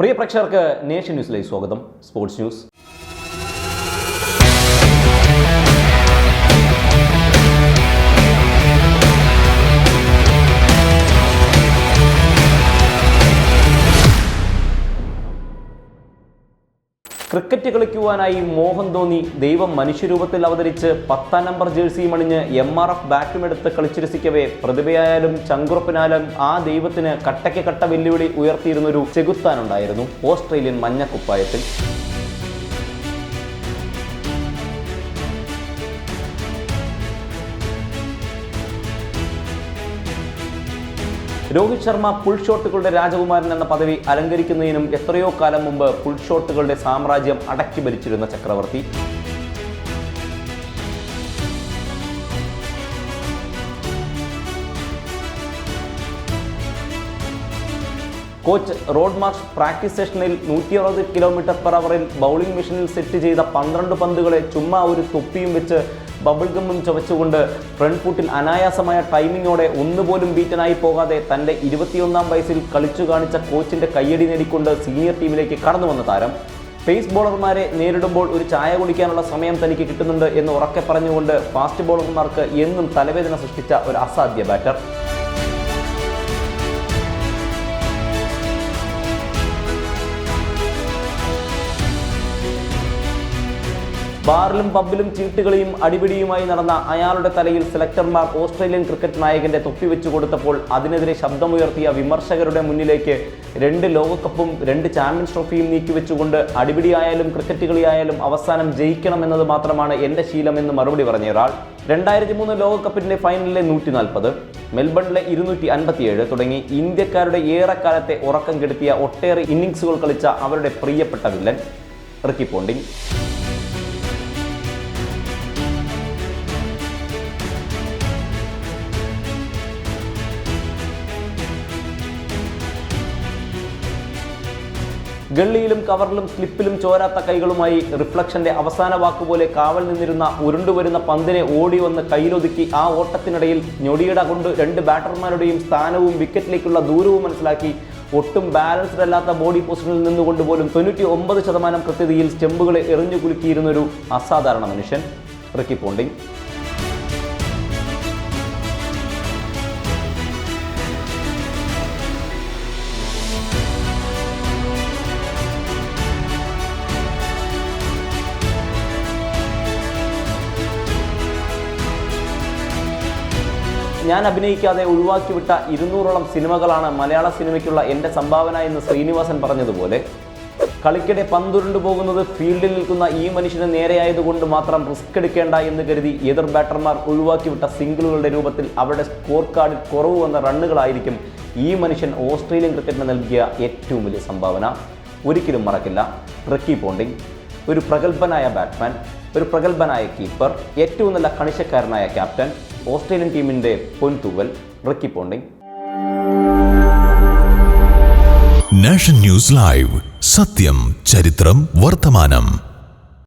പ്രിയ പ്രേക്ഷകർക്ക് നേഷൻ ന്യൂസിലേക്ക് സ്വാഗതം. Sports news. ക്രിക്കറ്റ് കളിക്കുവാനായി മോഹൻ ധോണി ദൈവം മനുഷ്യരൂപത്തിൽ അവതരിച്ച് പത്താം നമ്പർ ജേഴ്സിയും അണിഞ്ഞ് എം ആർ എഫ് ബാറ്റും എടുത്ത് കളിച്ചിരസിക്കവേ പ്രതിഭയായാലും ചങ്കുറപ്പിനാലും ആ ദൈവത്തിന് കട്ടയ്ക്ക് കട്ട വെല്ലുവിളി ഉയർത്തിയിരുന്നൊരു ചെകുത്താനുണ്ടായിരുന്നു ഓസ്ട്രേലിയൻ മഞ്ഞക്കുപ്പായത്തിൽ. രോഹിത് ശർമ്മ പുൾ ഷോട്ടുകളുടെ രാജകുമാരൻ എന്ന പദവി അലങ്കരിക്കുന്നതിനും എത്രയോ കാലം മുമ്പ് പുൾ ഷോട്ടുകളുടെ സാമ്രാജ്യം അടക്കി ഭരിച്ചിരുന്ന ചക്രവർത്തി. കോച്ച് റോഡ് മാർച്ച് പ്രാക്ടീസ് സെഷനിൽ നൂറ്റി അറുപത് കിലോമീറ്റർ പെർ അവറിൽ ബൗളിംഗ് മെഷീനിൽ സെറ്റ് ചെയ്ത പന്ത്രണ്ട് പന്തുകളെ ചുമ്മാ ഒരു തൊപ്പിയും വെച്ച് ബബിൾ ഗമ്മും ചവച്ചുകൊണ്ട് ഫ്രണ്ട് ഫുട്ടിൽ അനായാസമായ ടൈമിങ്ങോടെ ഒന്നുപോലും ബീറ്റനായി പോകാതെ തന്റെ ഇരുപത്തിയൊന്നാം വയസ്സിൽ കളിച്ചു കാണിച്ച കോച്ചിന്റെ കയ്യടി നേടിക്കൊണ്ട് സീനിയർ ടീമിലേക്ക് കടന്നു വന്ന താരം. പേസ് ബോളർമാരെ നേരിടുമ്പോൾ ഒരു ചായ കുടിക്കാനുള്ള സമയം തനിക്ക് കിട്ടുന്നുണ്ട് എന്ന് ഉറക്കെ പറഞ്ഞുകൊണ്ട് ഫാസ്റ്റ് ബോളർമാർക്ക് എന്നും തലവേദന സൃഷ്ടിച്ച ഒരു അസാധ്യ ബാറ്റർ ബാറിലും പബ്ബിലും ചീട്ടുകളിയും അടിപിടിയുമായി നടന്ന അയാളുടെ തലയിൽ സെലക്ടർമാർ ഓസ്ട്രേലിയൻ ക്രിക്കറ്റ് നായകന്റെ തൊപ്പി വെച്ചു കൊടുത്തപ്പോൾ അതിനെതിരെ ശബ്ദമുയർത്തിയ വിമർശകരുടെ മുന്നിലേക്ക് രണ്ട് ലോകകപ്പും രണ്ട് ചാമ്പ്യൻസ് ട്രോഫിയും നീക്കിവെച്ചുകൊണ്ട് അടിപിടിയായാലും ക്രിക്കറ്റ് കളിയായാലും അവസാനം ജയിക്കണം എന്നത് മാത്രമാണ് ശീലം എന്ന് മറുപടി പറഞ്ഞ ഒരാൾ. രണ്ടായിരത്തി മൂന്ന് ലോകകപ്പിന്റെ ഫൈനലിലെ നൂറ്റി നാൽപ്പത് മെൽബണിലെ ഇരുന്നൂറ്റി അൻപത്തിയേഴ് തുടങ്ങി ഇന്ത്യക്കാരുടെ ഏറെക്കാലത്തെ ഉറക്കം കെടുത്തിയ ഒട്ടേറെ ഇന്നിങ്സുകൾ കളിച്ച അവരുടെ പ്രിയപ്പെട്ട വില്ലൻ റിക്കി പോണ്ടിങ് ഗള്ളിയിലും കവറിലും സ്ലിപ്പിലും ചോരാത്ത കൈകളുമായി റിഫ്ലക്ഷന്റെ അവസാന വാക്കുപോലെ കാവൽ നിന്നിരുന്ന ഉരുണ്ടുവരുന്ന പന്തിനെ ഓടി വന്ന് കയ്യിലൊതുക്കി ആ ഓട്ടത്തിനിടയിൽ ഞൊടിയിട കൊണ്ട് രണ്ട് ബാറ്റർമാരുടെയും സ്ഥാനവും വിക്കറ്റിലേക്കുള്ള ദൂരവും മനസ്സിലാക്കി ഒട്ടും ബാലൻസ്ഡ് അല്ലാത്ത ബോഡി പൊസിഷനിൽ നിന്നുകൊണ്ട് പോലും തൊണ്ണൂറ്റി ഒമ്പത് ശതമാനം കൃത്യതയിൽ സ്റ്റെമ്പുകളെ എറിഞ്ഞു കുലുക്കിയിരുന്നൊരു അസാധാരണ മനുഷ്യൻ. Ricky Ponting. ഞാൻ അഭിനയിക്കാതെ ഒഴിവാക്കിവിട്ട ഇരുന്നൂറോളം സിനിമകളാണ് മലയാള സിനിമയ്ക്കുള്ള എന്റെ സംഭാവന എന്ന് ശ്രീനിവാസൻ പറഞ്ഞതുപോലെ കളിക്കിടെ പന്തുരുണ്ടു പോകുന്നത് ഫീൽഡിൽ നിൽക്കുന്ന ഈ മനുഷ്യന് നേരെയായതുകൊണ്ട് മാത്രം റിസ്ക് എടുക്കേണ്ട എന്ന് കരുതി എതിർ ബാറ്റർമാർ ഒഴിവാക്കിവിട്ട സിംഗിളുകളുടെ രൂപത്തിൽ അവരുടെ സ്കോർ കാർഡിൽ കുറവ് വന്ന റണ്ണുകളായിരിക്കും ഈ മനുഷ്യൻ ഓസ്ട്രേലിയൻ ക്രിക്കറ്റിന് നൽകിയ ഏറ്റവും വലിയ സംഭാവന. ഒരിക്കലും മറക്കില്ല. റിക്കി പോണ്ടിങ് ഒരു പ്രഗത്ഭനായ ബാറ്റ്മാൻ. ഒരു പ്രഗത്ഭനായ കീപ്പർ ഏറ്റവും നല്ല കണിശക്കാരനായ ക്യാപ്റ്റൻ ഓസ്ട്രേലിയൻ ടീമിന്റെ പൊൻതൂവൽ Ricky Ponting nation news live സത്യം ചരിത്രം വർത്തമാനം.